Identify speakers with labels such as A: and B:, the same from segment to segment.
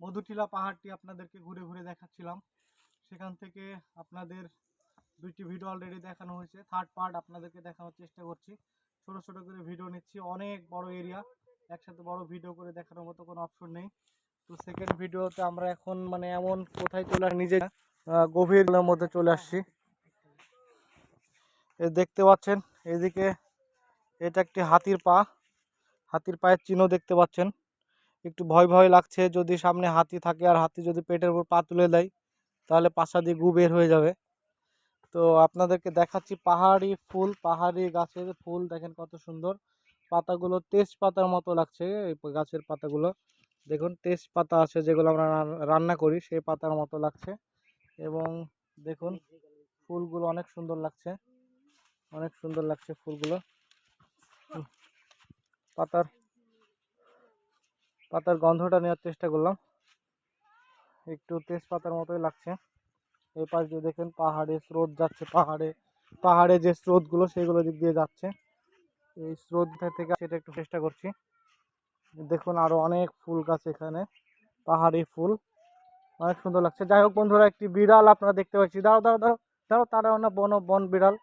A: মধুটিলা পাহাড়টি আপনাদেরকে ঘুরে ঘুরে দেখাচ্ছিলাম। সেখান থেকে আপনাদের দুইটি ভিডিও অলরেডি দেখানো হয়েছে। থার্ড পার্ট আপনাদেরকে দেখানোর চেষ্টা করছি। ছোট ছোট করে ভিডিও নিচ্ছি। অনেক বড় এরিয়া একসাথে বড় ভিডিও করে দেখানোর মতো কোনো অপশন নেই। তো সেকেন্ড ভিডিওতে আমরা এখন মানে এমন কোথায় চলে নিজে আহ, গভীর জলের মধ্যে চলে আসছি। এ দেখতে পাচ্ছেন এদিকে এটা একটি হাতির পা। হাতির পায়ের চিহ্ন দেখতে পাচ্ছেন। একটু ভয় ভয় লাগছে, যদি সামনে হাতি থাকে আর হাতি যদি পেটের উপর পা তুলে দেয়, তাহলে পাশা দিয়ে গু বের হয়ে যাবে। তো আপনাদেরকে দেখাচ্ছি পাহাড়ি ফুল, পাহাড়ি গাছের ফুল, দেখেন কত সুন্দর। পাতাগুলো তেজপাতার মতো লাগছে, এই গাছের পাতাগুলো। দেখুন, তেজপাতা আছে যেগুলো আমরা রান্না করি, সেই পাতার মতো লাগছে। এবং দেখুন, ফুলগুলো অনেক সুন্দর লাগছে। অনেক সুন্দর লাগছে ফুলগুলো। পাতার পাতার গন্ধটা নেওয়ার চেষ্টা করলাম। একটু তেজপাতার মতোই লাগছে। এই পাশ দিয়ে দেখেন পাহাড়ে স্রোত যাচ্ছে, পাহাড়ে পাহাড়ে যে স্রোতগুলো সেগুলো দিক দিয়ে যাচ্ছে। এই স্রোতটা থেকে সেটা একটু চেষ্টা করছি। দেখুন আরও অনেক ফুল গাছ এখানে, পাহাড়ি ফুল। অনেক সুন্দর লাগছে। যাই হোক বন্ধুরা, একটি বিড়াল আপনারা দেখতে পাচ্ছি। দাঁড়াও দাঁড়াও দাঁড়াও দাঁড়াও, তারা না বন বন বিড়াল।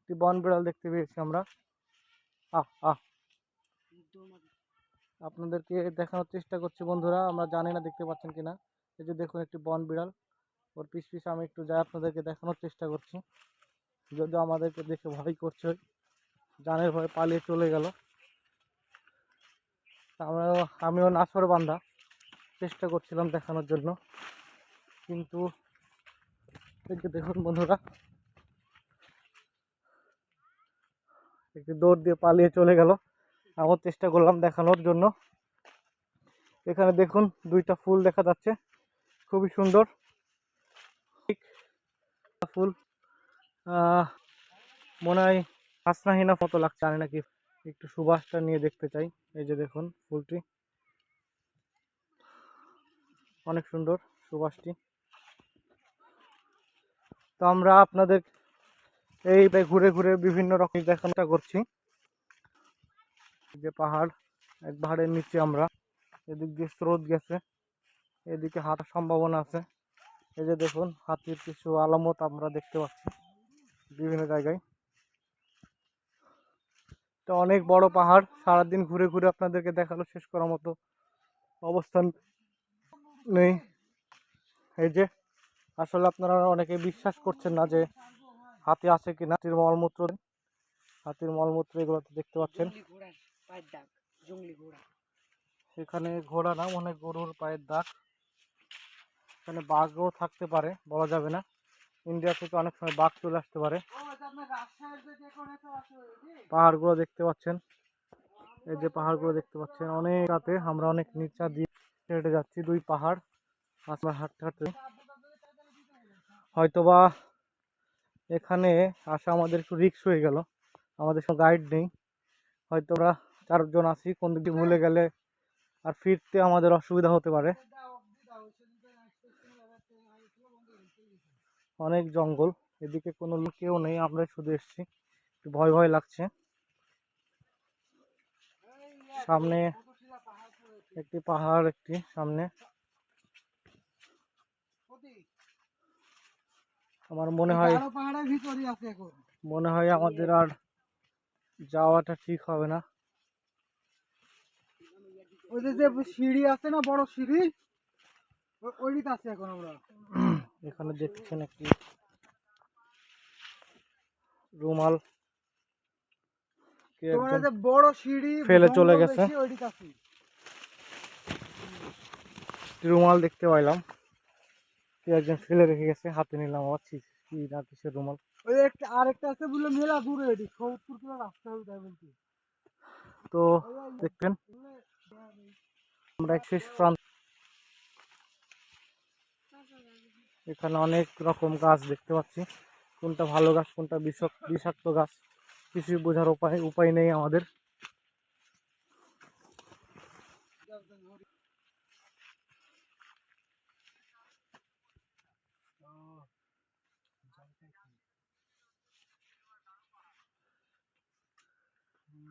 A: একটি বন বিড়াল দেখতে পেয়েছি আমরা। আহ আহ। আপনাদেরকে দেখানোর চেষ্টা করছি বন্ধুরা, আমরা জানি না দেখতে পাচ্ছেন কিনা। এই যে দেখুন একটি বন বিড়াল, ওর পিছ পিছ আমি একটু যাই আপনাদেরকে দেখানোর চেষ্টা করছি। যদিও আমাদেরকে দেখে ভয় করছে জানের ভয়ে পালিয়ে চলে গেল। আমরাও আমিও নাছর বান্ধা চেষ্টা করছিলাম দেখানোর জন্য। কিন্তু দেখুন বন্ধুরা, একটু দৌড় দিয়ে পালিয়ে চলে গেল। আমার চেষ্টা করলাম দেখানোর জন্য। এখানে দেখুন দুইটা ফুল দেখা যাচ্ছে, খুবই সুন্দর। ফুল মনে হয় হাসনাহিনা মতো লাগছে, জানি নাকি একটু সুবাসটা নিয়ে দেখতে চাই, এই যে দেখুন ফুলটি। অনেক সুন্দর সুবাসটি। তো আমরা আপনাদের এই ঘুরে ঘুরে বিভিন্ন রকম দেখানোটা করছি। যে পাহাড়, এক পাহাড়ের নিচে আমরা। এদিক দিয়ে স্রোত গেছে, এদিকে হাঁটার সম্ভাবনা আছে। এই যে দেখুন, হাতির কিছু আলামত আমরা দেখতে পাচ্ছি বিভিন্ন জায়গায়। এটা অনেক বড় পাহাড়, সারাদিন ঘুরে ঘুরে আপনাদেরকে দেখাল, শেষ করার মতো অবস্থান নেই। এই যে, আসলে আপনারা অনেকে বিশ্বাস করছেন না যে হাতি আছে কিনা। হাতির মলমূত্র হাতির মলমূত্র এগুলো তো দেখতে পাচ্ছেন।
B: পায়ের দাগ, জঙ্গলি ঘোড়া।
A: এখানে ঘোড়া না অনেক গরুর পায়ের দাগ। এখানে বাঘও থাকতে পারে, বলা যাবে না। ইন্ডিয়া থেকে অনেক সময় বাঘ চলে আসতে পারে। পাহাড়গুলো দেখতে পাচ্ছেন। এই যে পাহাড়গুলো দেখতে পাচ্ছেন, অনেক রাতে আমরা অনেক নিচা দিয়ে হেঁটে যাচ্ছি দুই পাহাড়। আমরা হাঁটতে হাঁটতে হয়তোবা এখানে আসা আমাদের একটু রিক্স হয়ে গেল। আমাদের সঙ্গে গাইড নেই। হয়তো চারজন আছি, কোন দিকে ভুলে গেলে আর ফিরতে আমাদের অসুবিধা হতে পারে। অনেক জঙ্গল, এদিকে কোনো কেউ নেই আমরা শুধু এসেছি। একটু ভয় ভয় লাগছে। সামনে একটি পাহাড়, একটি সামনে। আমার মনে হয় মনে হয় আমাদের আর যাওয়াটা ঠিক হবে না।
B: ওই যে যে সিঁড়ি আছে না বড় সিঁড়ি আছে এখন আমরা।
A: এখানে দেখছেন একটি রুমাল।
B: বড় সিঁড়ি
A: ফেলে চলে গেছে। রুমাল দেখতে পাইলাম। কে একজন ফেলে রেখে গেছে হাতে নিলাম আবার ছি, কি না কিসের রুমাল।
B: ওই একটা আরেকটা আছে বলে মেলা দূরে এটি সত্তর কিলো রাস্তা হবে তাই বলছি।
A: তো দেখতেন আমরা এক শেষ প্রান্ত এখানে অনেক রকম গাছ দেখতে পাচ্ছি। কোনটা ভালো গাছ, কোনটা বিষাক্ত বিষাক্ত গাছ, কিছুই বোঝার উপায় উপায় নেই আমাদের।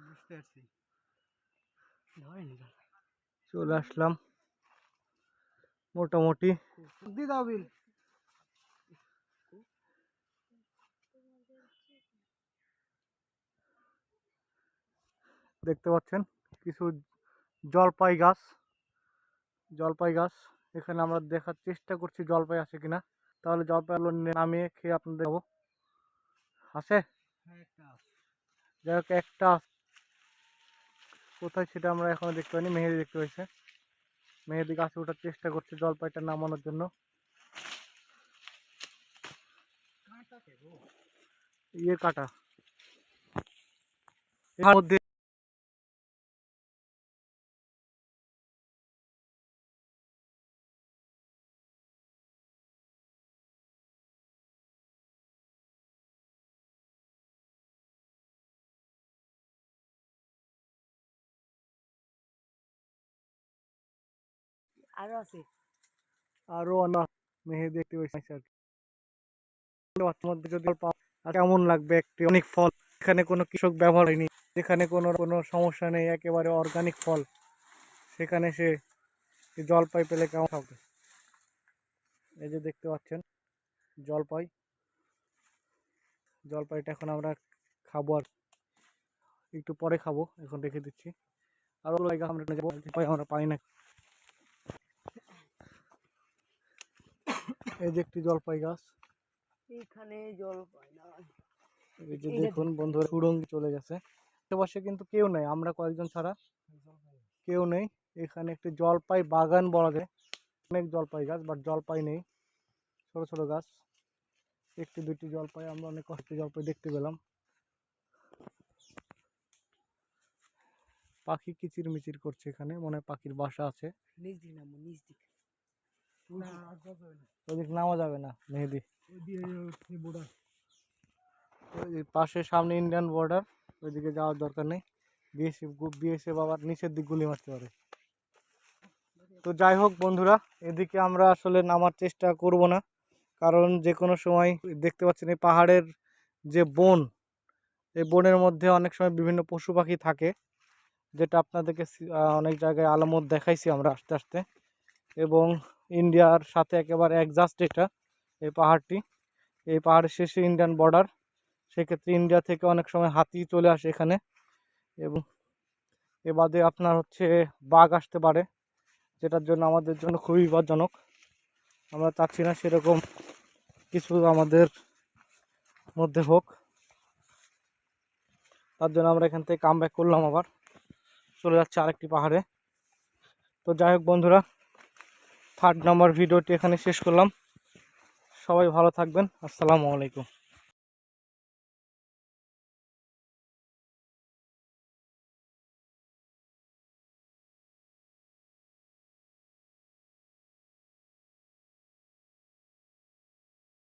B: বুঝতে পারছি।
A: চলে আসলাম। মোটামুটি।
B: দাও বিল।
A: দেখতে পাচ্ছেন কিছু জলপাই গাছ। জলপাই গাছ এখানে আমরা দেখার চেষ্টা করছি জলপাই আছে কিনা। তাহলে জলপাইগুলো নামিয়ে খেয়ে আপনাদের দেবো আছে। যাই হোক একটা আছে। কোথায় সেটা আমরা এখনও দেখতে পাইনি, মেহেদি দেখতে পাইছে। মেহেদি গাছে ওঠার চেষ্টা করছে জলপাইটা নামানোর জন্য। ইয়ে কাটা। এর মধ্যে
C: আরও আছে।
A: আরও অনেক মেহেদি দেখতে পাইছি আর যদি কেমন লাগবে একটি অনেক ফল? এখানে কোনো কৃষক ব্যবহার হয়নি। যেখানে কোনো কোনো সমস্যা নেই, একেবারে অর্গানিক ফল। সেখানে সে জলপাই পেলে কেমন হবে? এই যে দেখতে পাচ্ছেন, জলপাই। জলপাইটা এখন আমরা খাব আর একটু পরে খাব, এখন রেখে দিচ্ছি। আরও আমরা যাব। আমরা পাই না। এই যে একটি জলপাই গাছ।
C: এখানে জল পায় না
A: এই যে দেখুন বন্ধুরা সুরঙ্গি চলে গেছে। আশেপাশে কিন্তু কেউ নেই আমরা কয়েকজন ছাড়া কেউ নেই। এখানে একটি জলপাই বাগান বলা যায়। অনেক জলপাই গাছ বাট জলপাই নেই। ছোট ছোট গাছ। একটি দুটি জলপাই আমরা অনেক কষ্টে জলপাই দেখতে পেলাম। পাখি কিচির মিচির করছে এখানে মনে হয় পাখির বাসা আছে।
C: নিচ দিক নামো নিচ দিক।
A: ওদিক নামা যাবে না মেহেদি। পাশে সামনে ইন্ডিয়ান বর্ডার ওইদিকে যাওয়ার দরকার নেই। বিএসএফ বিএসএফ আবার নিচের দিক গুলি মারতে পারে। তো যাই হোক বন্ধুরা এদিকে আমরা আসলে নামার চেষ্টা করব না কারণ যে কোনো সময় দেখতে পাচ্ছেন এই পাহাড়ের যে বন এই বনের মধ্যে অনেক সময় বিভিন্ন পশু পাখি থাকে যেটা আপনাদেরকে অনেক জায়গায় আলামত দেখাইছি আমরা আস্তে আস্তে। এবং ইন্ডিয়ার সাথে একেবারে অ্যাডজাস্ট এটা, এই পাহাড়টি। এই পাহাড়ের শেষে ইন্ডিয়ান বর্ডার সেক্ষেত্রে ইন্ডিয়া থেকে অনেক সময় হাতি চলে আসে এখানে। এবং এ বাদে আপনার হচ্ছে বাঘ আসতে পারে, যেটার জন্য আমাদের জন্য খুবই বিপজ্জনক। আমরা চাচ্ছি না সেরকম কিছু আমাদের মধ্যে হোক। তার জন্য আমরা এখান থেকে কাম করলাম আবার। চলে যাচ্ছে আরেকটি পাহাড়ে। তো যাই হোক বন্ধুরা থার্ড নম্বর ভিডিওটি এখানে শেষ করলাম। সবাই ভালো থাকবেন। আসসালামু আলাইকুম।